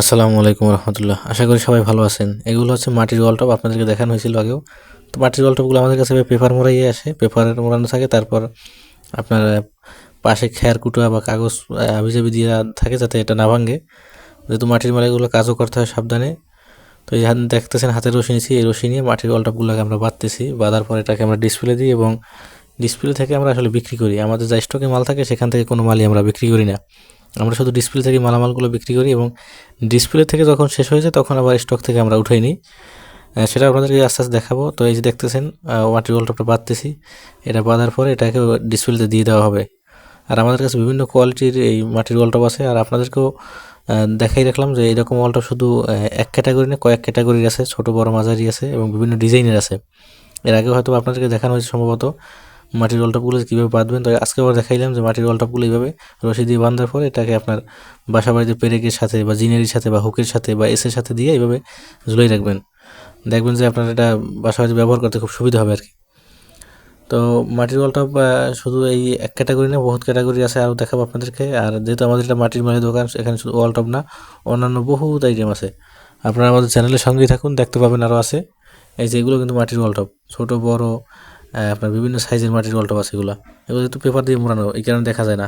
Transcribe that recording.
আসসালামু আলাইকুম রহমতুল্লাহ। আশা করি সবাই ভালো আছেন। এগুলো হচ্ছে মাটির ওয়ালটপ আপনাদেরকে দেখানো হয়েছিল আগেও। তো মাটির ওয়ালটপগুলো আমাদের কাছে পেপার মোড়াই আসে। পেপার মোড়ানো থাকে, তারপর আপনার পাশে খেয়ার কুটোয়া বা কাগজ আবিজাবি দিয়ে থাকে যাতে এটা না ভাঙে। যেহেতু মাটির মালাগুলো কাজও করতে হয় সাবধানে। তো এই হাত, দেখতেছেন হাতে রশি নিয়েছি, এই রশি নিয়ে মাটির ওয়ালটপগুলোকে আমরা বাঁধতেছি। বাঁধার পরে এটাকে আমরা ডিসপ্লে দিই এবং ডিসপ্লে থেকে আমরা আসলে বিক্রি করি। আমাদের যা স্টকে মাল থাকে, সেখান থেকে কোনো মালই আমরা বিক্রি করি না। আমরা শুধু ডিসপ্লে থেকে মালামালগুলো বিক্রি করি এবং ডিসপ্লে থেকে যখন শেষ হয়ে যায় তখন আবার স্টক থেকে আমরা উঠাই নিই। সেটা আপনাদেরকে আস্তে আস্তে দেখাবো। তো এই যে দেখতেছেন ওয়াটার ওয়ালটপটা বাঁধতেছি এটা বাঁধার পরে এটাকে ডিসপ্লেতে দিয়ে দেওয়া হবে। আর আমাদের কাছে বিভিন্ন কোয়ালিটির এই মাটির ওয়ালটপ আছে। আর আপনাদেরকেও দেখাই রাখলাম যে এরকম ওয়ালটপ শুধু এক ক্যাটাগরি না, কয়েক ক্যাটাগরির আছে। ছোট, বড়, মাঝারি আছে এবং বিভিন্ন ডিজাইনের আছে। এর আগে হয়তো আপনাদেরকে দেখানো হয়েছে সম্ভবত। মাটির ওয়ালটপগুলো কীভাবে বাঁধবেন? তো আজকে আবার দেখাইলাম যে মাটির ওয়ালটপগুলো এইভাবে রশি দিয়ে বাঁধার পরে এটাকে আপনার বাসা বাড়িতে পেরেকের সাথে বা জিনারির সাথে বা হুকের সাথে বা এসের সাথে দিয়ে এইভাবে ঝুলাই রাখবেন। দেখবেন যে আপনার এটা বাসা বাড়িতে ব্যবহার করতে খুব সুবিধা হবে আর কি তো মাটির ওয়ালটপ আহ, শুধু এই এক ক্যাটাগরি না বহুত ক্যাটাগরি আছে আরও দেখাবো আপনাদেরকে। আর যেহেতু আমাদের এটা মাটির মালের দোকান এখানে শুধু ওয়ালটপ না অন্যান্য বহুত আইটেম আছে। আপনারা আমাদের চ্যানেলের সঙ্গেই থাকুন দেখতে পাবেন আরও আছে। এই যে এগুলো কিন্তু মাটির ওয়ালটপ ছোট বড় আপনার বিভিন্ন সাইজের মাটির ওয়ালটপ আছে এগুলো। এগুলো তো পেপার দিয়ে মোড়ানো, এই কারণে দেখা যায় না।